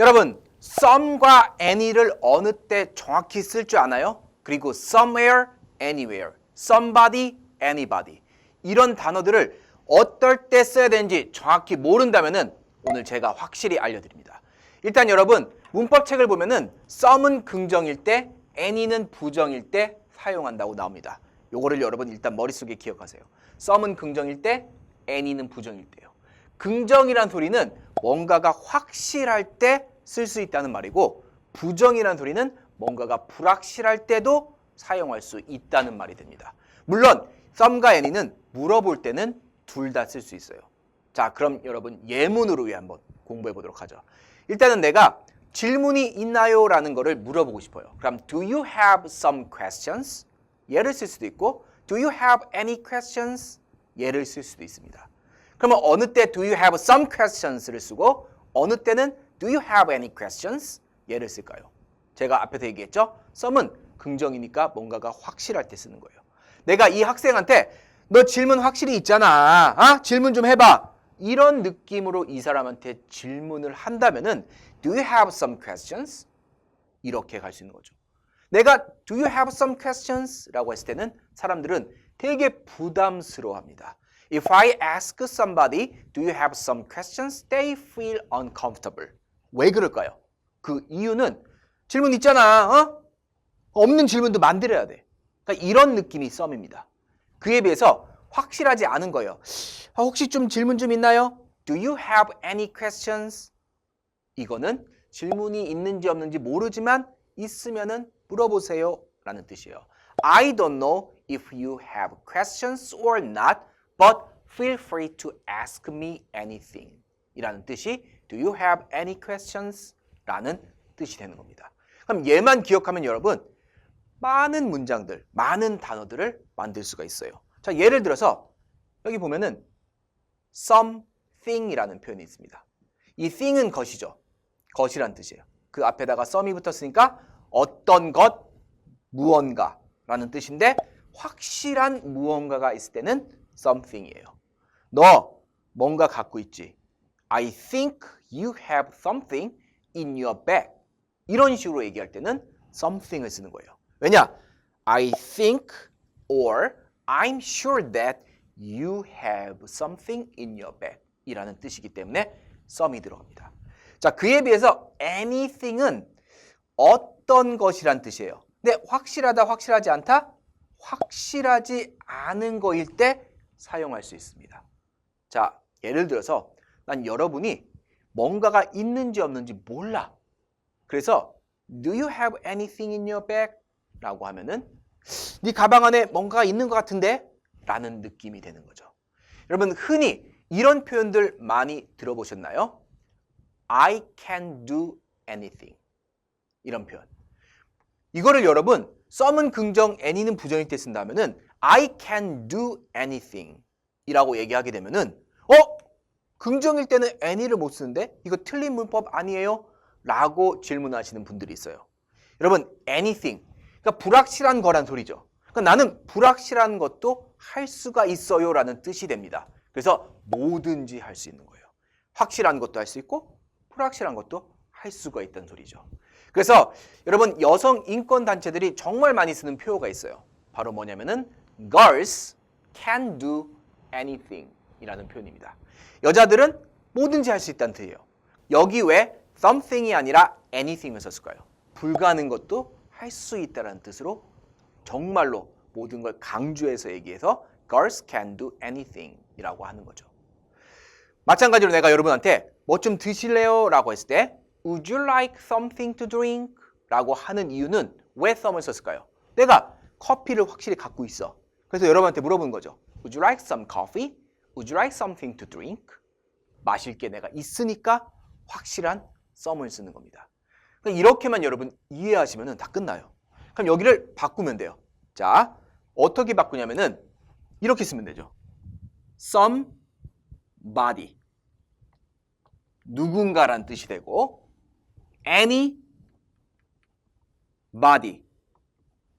여러분, some과 any를 어느 때 정확히 쓸 줄 아나요? 그리고 somewhere, anywhere, somebody, anybody 이런 단어들을 어떨 때 써야 되는지 정확히 모른다면은 오늘 제가 확실히 알려드립니다. 일단 여러분 문법책을 보면은 some은 긍정일 때, any는 부정일 때 사용한다고 나옵니다. 요거를 여러분 일단 머릿속에 기억하세요. some은 긍정일 때, any는 부정일 때요. 긍정이란 소리는 뭔가가 확실할 때 쓸 수 있다는 말이고 부정이란 소리는 뭔가가 불확실할 때도 사용할 수 있다는 말이 됩니다. 물론 some과 any는 물어볼 때는 둘 다 쓸 수 있어요. 자, 그럼 여러분 예문으로 위 한번 공부해 보도록 하죠. 일단은 내가 질문이 있나요? 라는 거를 물어보고 싶어요. 그럼 do you have some questions? 얘를 쓸 수도 있고 do you have any questions? 얘를 쓸 수도 있습니다. 그러면 어느 때 do you have some questions를 쓰고 어느 때는 do you have any questions? 얘를 쓸까요? 제가 앞에서 얘기했죠? some은 긍정이니까 뭔가가 확실할 때 쓰는 거예요. 내가 이 학생한테 너 질문 확실히 있잖아. 아? 질문 좀 해봐. 이런 느낌으로 이 사람한테 질문을 한다면은 do you have some questions? 이렇게 갈 수 있는 거죠. 내가 do you have some questions? 라고 했을 때는 사람들은 되게 부담스러워합니다. If I ask somebody, do you have some questions? They feel uncomfortable. 왜 그럴까요? 그 이유는 질문 있잖아. 어? 없는 질문도 만들어야 돼. 그러니까 이런 느낌이 썸입니다. 그에 비해서 확실하지 않은 거예요. 아, 혹시 좀 질문 좀 있나요? Do you have any questions? 이거는 질문이 있는지 없는지 모르지만 있으면은 물어보세요 라는 뜻이에요. I don't know if you have questions or not, but feel free to ask me anything 이라는 뜻이 Do you have any questions? 라는 뜻이 되는 겁니다. 그럼 얘만 기억하면 여러분 많은 문장들, 많은 단어들을 만들 수가 있어요. 자, 예를 들어서 여기 보면은 something이라는 표현이 있습니다. 이 thing은 것이죠. 것이란 뜻이에요. 그 앞에다가 some이 붙었으니까 어떤 것, 무언가라는 뜻인데 확실한 무언가가 있을 때는 something이에요. 너 뭔가 갖고 있지. I think you have something in your bag. 이런 식으로 얘기할 때는 something을 쓰는 거예요. 왜냐? I think or I'm sure that you have something in your bag 이라는 뜻이기 때문에 some이 들어갑니다. 자, 그에 비해서 anything은 어떤 것이란 뜻이에요. 근데 확실하다, 확실하지 않다? 확실하지 않은 거일 때 사용할 수 있습니다. 자, 예를 들어서 난 여러분이 뭔가가 있는지 없는지 몰라. 그래서 Do you have anything in your bag? 라고 하면은 네 가방 안에 뭔가가 있는 것 같은데? 라는 느낌이 되는 거죠. 여러분 흔히 이런 표현들 많이 들어보셨나요? I can do anything. 이런 표현. 이거를 여러분 some은 긍정, any는 부정일 때 쓴다면은 I can do anything 이라고 얘기하게 되면은 어? 긍정일 때는 any를 못 쓰는데 이거 틀린 문법 아니에요? 라고 질문하시는 분들이 있어요. 여러분 anything 그러니까 불확실한 거란 소리죠. 그러니까 나는 불확실한 것도 할 수가 있어요 라는 뜻이 됩니다. 그래서 뭐든지 할 수 있는 거예요. 확실한 것도 할 수 있고 불확실한 것도 할 수가 있다는 소리죠. 그래서 여러분 여성 인권 단체들이 정말 많이 쓰는 표어가 있어요. 바로 뭐냐면은 girls can do anything 이라는 표현입니다. 여자들은 뭐든지 할 수 있다는 뜻이에요. 여기 왜 something이 아니라 anything을 썼을까요? 불가능 것도 할 수 있다는 뜻으로 정말로 모든 걸 강조해서 얘기해서 girls can do anything 이라고 하는 거죠. 마찬가지로 내가 여러분한테 뭐 좀 드실래요? 라고 했을 때 Would you like something to drink? 라고 하는 이유는 왜 some을 썼을까요? 내가 커피를 확실히 갖고 있어. 그래서 여러분한테 물어보는 거죠. Would you like some coffee? Would you like something to drink? 마실 게 내가 있으니까 확실한 some을 쓰는 겁니다. 그러니까 이렇게만 여러분 이해하시면 다 끝나요. 그럼 여기를 바꾸면 돼요. 자, 어떻게 바꾸냐면은 이렇게 쓰면 되죠. somebody 누군가란 뜻이 되고 any body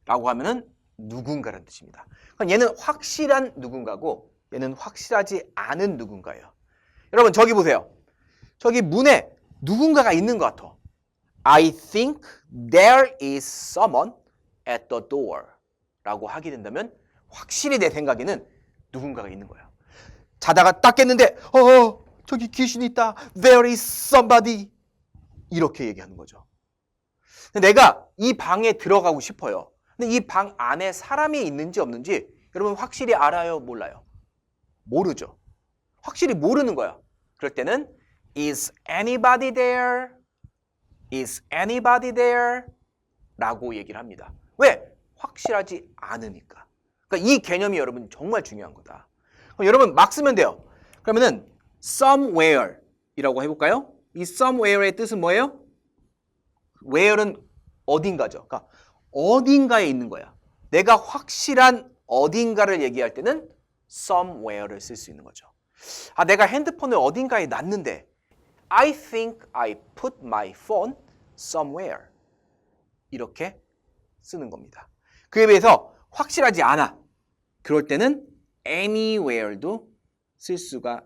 라고 하면은 누군가란 뜻입니다. 그럼 얘는 확실한 누군가고 얘는 확실하지 않은 누군가예요. 여러분 저기 보세요. 저기 문에 누군가가 있는 것 같아. I think there is someone at the door 라고 하게 된다면 확실히 내 생각에는 누군가가 있는 거야. 자다가 딱 깼는데 어 저기 귀신이 있다. There is somebody 이렇게 얘기하는 거죠. 내가 이 방에 들어가고 싶어요. 근데 이 방 안에 사람이 있는지 없는지 여러분 확실히 알아요? 몰라요? 모르죠. 확실히 모르는 거야. 그럴 때는 is anybody there? is anybody there? 라고 얘기를 합니다. 왜? 확실하지 않으니까. 그러니까 이 개념이 여러분 정말 중요한 거다. 그럼 여러분 막 쓰면 돼요. 그러면은 somewhere 이라고 해볼까요? 이 somewhere의 뜻은 뭐예요? where는 어딘가죠. 그러니까 어딘가에 있는 거야. 내가 확실한 어딘가를 얘기할 때는 somewhere를 쓸 수 있는 거죠. 아, 내가 핸드폰을 어딘가에 놨는데 I think I put my phone somewhere. 이렇게 쓰는 겁니다. 그에 비해서 확실하지 않아. 그럴 때는 anywhere도 쓸 수가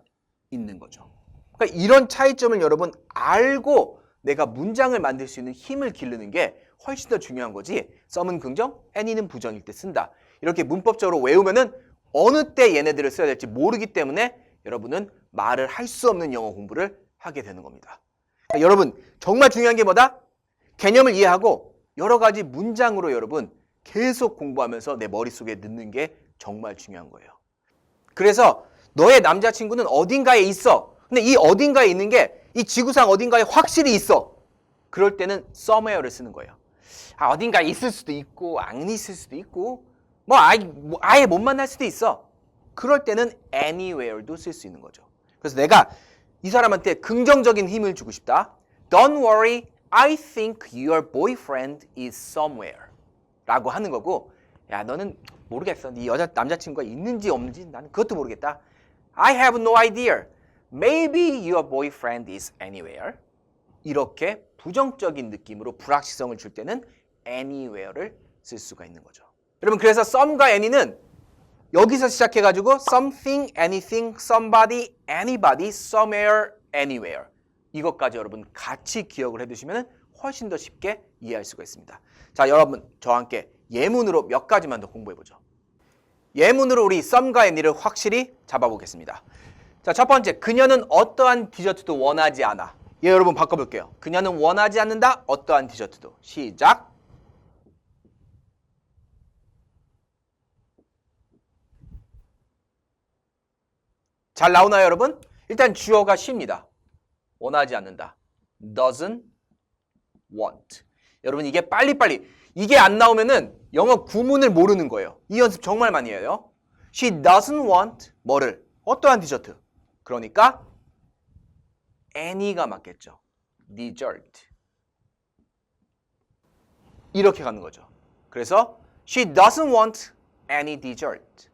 있는 거죠. 그러니까 이런 차이점을 여러분 알고 내가 문장을 만들 수 있는 힘을 기르는 게 훨씬 더 중요한 거지. 썸은 긍정, any는 부정일 때 쓴다. 이렇게 문법적으로 외우면은 어느 때 얘네들을 써야 될지 모르기 때문에 여러분은 말을 할 수 없는 영어 공부를 하게 되는 겁니다. 그러니까 여러분 정말 중요한 게 뭐다? 개념을 이해하고 여러 가지 문장으로 여러분 계속 공부하면서 내 머릿속에 넣는 게 정말 중요한 거예요. 그래서 너의 남자친구는 어딘가에 있어. 근데 이 어딘가에 있는 게 이 지구상 어딘가에 확실히 있어. 그럴 때는 somewhere를 쓰는 거예요. 아, 어딘가에 있을 수도 있고 안 있을 수도 있고 뭐 아예, 뭐 아예 못 만날 수도 있어. 그럴 때는 anywhere도 쓸 수 있는 거죠. 그래서 내가 이 사람한테 긍정적인 힘을 주고 싶다. Don't worry, I think your boyfriend is somewhere. 라고 하는 거고, 야, 너는 모르겠어. 네 여자, 남자친구가 있는지 없는지 나는 그것도 모르겠다. I have no idea. Maybe your boyfriend is anywhere. 이렇게 부정적인 느낌으로 불확실성을 줄 때는 anywhere를 쓸 수가 있는 거죠. 여러분, 그래서 some과 any는 여기서 시작해가지고 something, anything, somebody, anybody, somewhere, anywhere 이것까지 여러분 같이 기억을 해두시면 훨씬 더 쉽게 이해할 수가 있습니다. 자, 여러분 저와 함께 예문으로 몇 가지만 더 공부해보죠. 예문으로 우리 some과 any를 확실히 잡아보겠습니다. 자, 첫 번째, 그녀는 어떠한 디저트도 원하지 않아. 예, 여러분 바꿔볼게요. 그녀는 원하지 않는다. 어떠한 디저트도. 시작. 잘 나오나요, 여러분? 일단 주어가 she입니다. 원하지 않는다. doesn't want. 여러분 이게 빨리빨리 이게 안 나오면은 영어 구문을 모르는 거예요. 이 연습 정말 많이 해요. She doesn't want 뭐를? 어떠한 디저트? 그러니까 any가 맞겠죠. dessert. 이렇게 가는 거죠. 그래서 she doesn't want any dessert.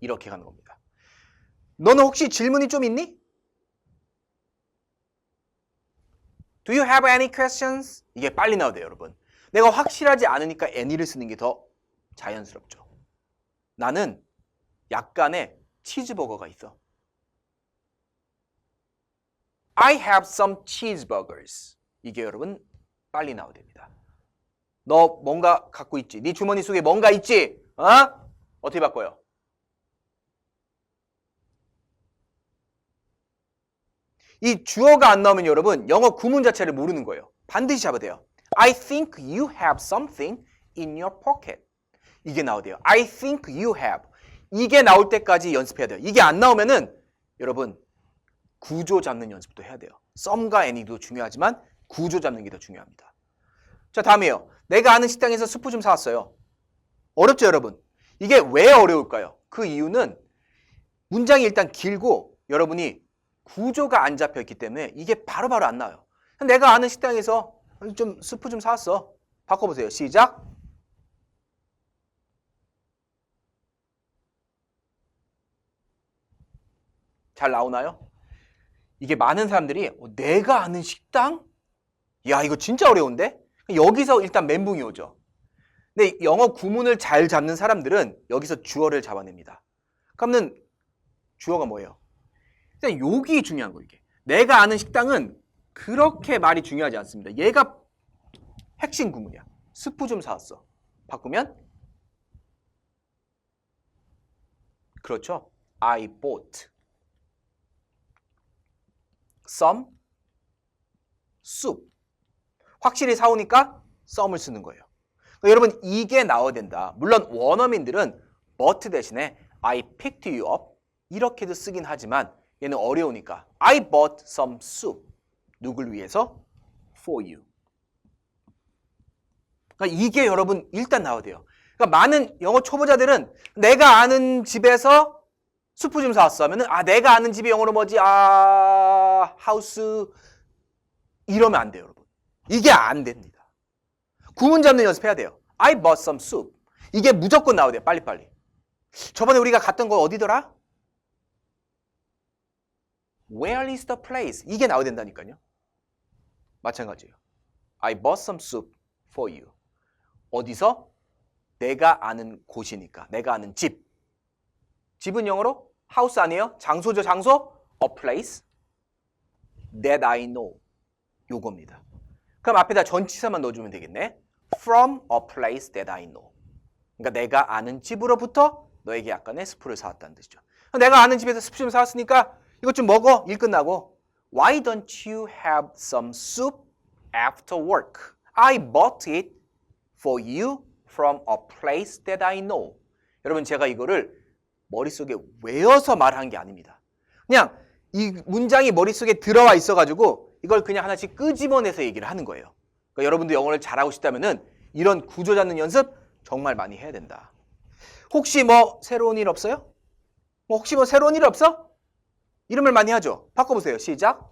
이렇게 가는 겁니다. 너는 혹시 질문이 좀 있니? Do you have any questions? 이게 빨리 나와야 돼요, 여러분. 내가 확실하지 않으니까 any를 쓰는 게 더 자연스럽죠. 나는 약간의 치즈버거가 있어. I have some cheeseburgers. 이게 여러분 빨리 나와야 됩니다. 너 뭔가 갖고 있지? 네 주머니 속에 뭔가 있지? 어? 어떻게 바꿔요? 이 주어가 안 나오면 여러분 영어 구문 자체를 모르는 거예요. 반드시 잡아야 돼요. I think you have something in your pocket. 이게 돼요. I think you have. 이게 나올 때까지 연습해야 돼요. 이게 안 나오면은 여러분 구조 잡는 연습도 해야 돼요. 썸과 any도 중요하지만 구조 잡는 게 더 중요합니다. 자 다음이에요. 내가 아는 식당에서 스프 좀 사왔어요. 어렵죠 여러분? 이게 왜 어려울까요? 그 이유는 문장이 일단 길고 여러분이 구조가 안 잡혀 있기 때문에 이게 바로 바로 안 나와요. 내가 아는 식당에서 좀 스프 좀 사왔어. 바꿔보세요. 시작. 잘 나오나요? 이게 많은 사람들이 어, 내가 아는 식당? 야 이거 진짜 어려운데? 여기서 일단 멘붕이 오죠. 근데 영어 구문을 잘 잡는 사람들은 여기서 주어를 잡아냅니다. 그러면 주어가 뭐예요? 일단 욕이 중요한 거예요, 이게. 내가 아는 식당은 그렇게 말이 중요하지 않습니다. 얘가 핵심 구문이야. 스프 좀 사왔어. 바꾸면 그렇죠. I bought some soup. 확실히 사오니까 some을 쓰는 거예요. 그러니까 여러분 이게 나와야 된다. 물론 원어민들은 but 대신에 I picked you up 이렇게도 쓰긴 하지만 얘는 어려우니까 I bought some soup. 누굴 위해서? For you. 그러니까 이게 여러분 일단 나와야 돼요. 그러니까 많은 영어 초보자들은 내가 아는 집에서 수프 좀 사왔어 하면은 아 내가 아는 집이 영어로 뭐지? 아 하우스 이러면 안 돼요, 여러분. 이게 안 됩니다. 구문 잡는 연습해야 돼요. I bought some soup. 이게 무조건 나와야 돼요. 빨리빨리. 저번에 우리가 갔던 거 어디더라? Where is the place? 이게 나와야 된다니까요. 마찬가지예요. I bought some soup for you. 어디서? 내가 아는 곳이니까. 내가 아는 집. 집은 영어로 house 아니에요? 장소죠, 장소? A place that I know. 요겁니다. 그럼 앞에다 전치사만 넣어주면 되겠네. From a place that I know. 그러니까 내가 아는 집으로부터 너에게 약간의 스프를 사왔다는 뜻이죠. 내가 아는 집에서 스프 좀 사왔으니까 이것 좀 먹어. 일 끝나고. Why don't you have some soup after work? I bought it for you from a place that I know. 여러분 제가 이거를 머릿속에 외워서 말한 게 아닙니다. 그냥 이 문장이 머릿속에 들어와 있어가지고 이걸 그냥 하나씩 끄집어내서 얘기를 하는 거예요. 그러니까 여러분도 영어를 잘하고 싶다면은 이런 구조 잡는 연습 정말 많이 해야 된다. 혹시 뭐 새로운 일 없어요? 뭐 혹시 뭐 새로운 일 없어? 이름을 많이 하죠. 바꿔보세요. 시작.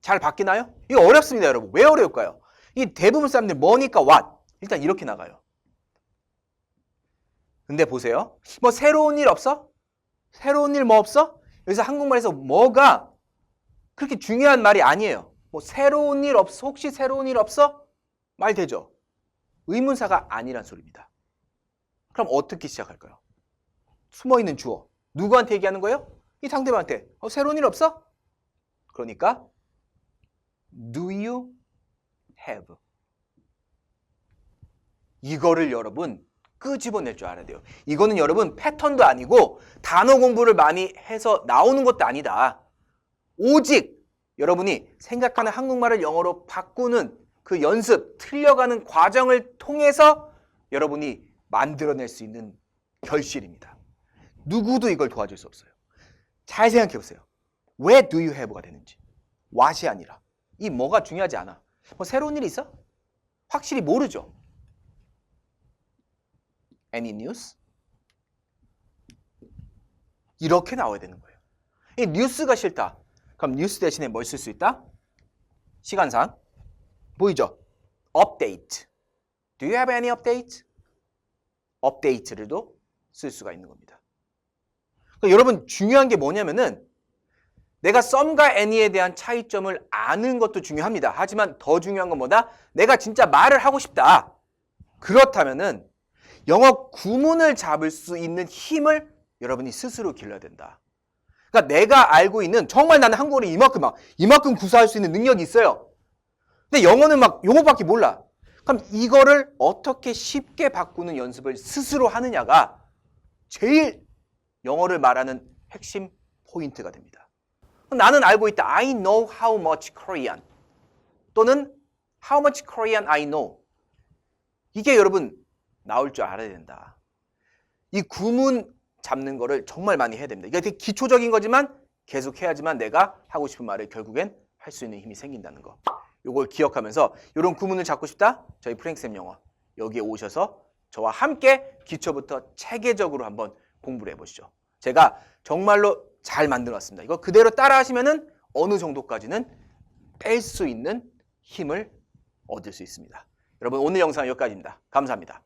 잘 바뀌나요? 이거 어렵습니다, 여러분. 왜 어려울까요? 이 대부분 사람들 뭐니까 what. 일단 이렇게 나가요. 근데 보세요. 뭐 새로운 일 없어? 새로운 일 뭐 없어? 여기서 한국말에서 뭐가 그렇게 중요한 말이 아니에요. 뭐 새로운 일 없어? 혹시 새로운 일 없어? 말 되죠? 의문사가 아니란 소리입니다. 그럼 어떻게 시작할까요? 숨어 있는 주어. 누구한테 얘기하는 거예요? 이 상대방한테. 어, 새로운 일 없어? 그러니까 Do you have? 이거를 여러분 끄집어낼 줄 알아야 돼요. 이거는 여러분 패턴도 아니고 단어 공부를 많이 해서 나오는 것도 아니다. 오직 여러분이 생각하는 한국말을 영어로 바꾸는 그 연습, 틀려가는 과정을 통해서 여러분이 만들어낼 수 있는 결실입니다. 누구도 이걸 도와줄 수 없어요. 잘 생각해 보세요. 왜 do you have가 되는지. what이 아니라. 이 뭐가 중요하지 않아. 뭐 새로운 일 있어? 확실히 모르죠. Any news? 이렇게 나와야 되는 거예요. 이 뉴스가 싫다. 그럼 뉴스 대신에 뭘 쓸 수 있다? 시간상 보이죠? update. Do you have any update? Update를도 쓸 수가 있는 겁니다. 그러니까 여러분 중요한 게 뭐냐면은 내가 썸과 any에 대한 차이점을 아는 것도 중요합니다. 하지만 더 중요한 건 뭐다? 내가 진짜 말을 하고 싶다. 그렇다면은 영어 구문을 잡을 수 있는 힘을 여러분이 스스로 길러야 된다. 그러니까 내가 알고 있는 정말 나는 한국어를 이만큼 막 이만큼 구사할 수 있는 능력이 있어요. 근데 영어는 막 용어밖에 몰라. 그럼 이거를 어떻게 쉽게 바꾸는 연습을 스스로 하느냐가 제일 영어를 말하는 핵심 포인트가 됩니다. 나는 알고 있다. I know how much Korean. 또는 how much Korean I know. 이게 여러분 나올 줄 알아야 된다. 이 구문 잡는 거를 정말 많이 해야 됩니다. 이게 되게 기초적인 거지만 계속 해야지만 내가 하고 싶은 말을 결국엔 할 수 있는 힘이 생긴다는 거. 요걸 기억하면서 이런 구문을 잡고 싶다? 저희 프랭쌤 영어 여기에 오셔서 저와 함께 기초부터 체계적으로 한번 공부를 해보시죠. 제가 정말로 잘 만들었습니다. 이거 그대로 따라 하시면은 어느 정도까지는 뺄 수 있는 힘을 얻을 수 있습니다. 여러분 오늘 영상 여기까지입니다. 감사합니다.